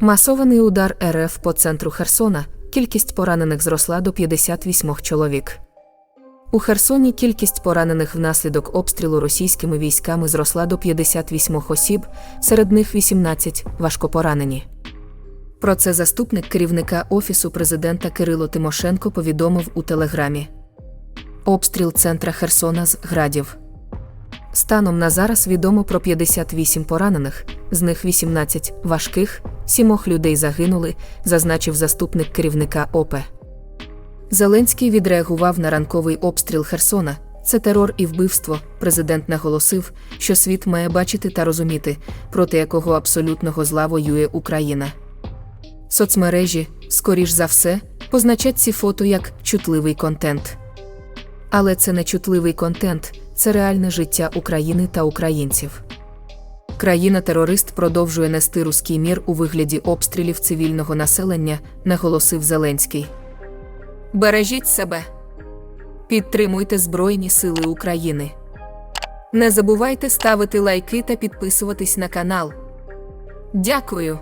Масований удар РФ по центру Херсона. Кількість поранених зросла до 58 чоловік. У Херсоні кількість поранених внаслідок обстрілу російськими військами зросла до 58 осіб, серед них 18 важкопоранені. Про це заступник керівника Офісу президента Кирило Тимошенко повідомив у телеграмі. Обстріл центра Херсона з градів. Станом на зараз відомо про 58 поранених, з них 18 важких, сімох людей загинули, зазначив заступник керівника ОП. Зеленський відреагував на ранковий обстріл Херсона. Це терор і вбивство. Президент наголосив, що світ має бачити та розуміти, проти якого абсолютного зла воює Україна. Соцмережі, скоріш за все, позначать ці фото як чутливий контент. Але це не чутливий контент, це реальне життя України та українців. Країна-терорист продовжує нести руський мір у вигляді обстрілів цивільного населення, наголосив Зеленський. Бережіть себе. Підтримуйте Збройні Сили України. Не забувайте ставити лайки та підписуватись на канал. Дякую.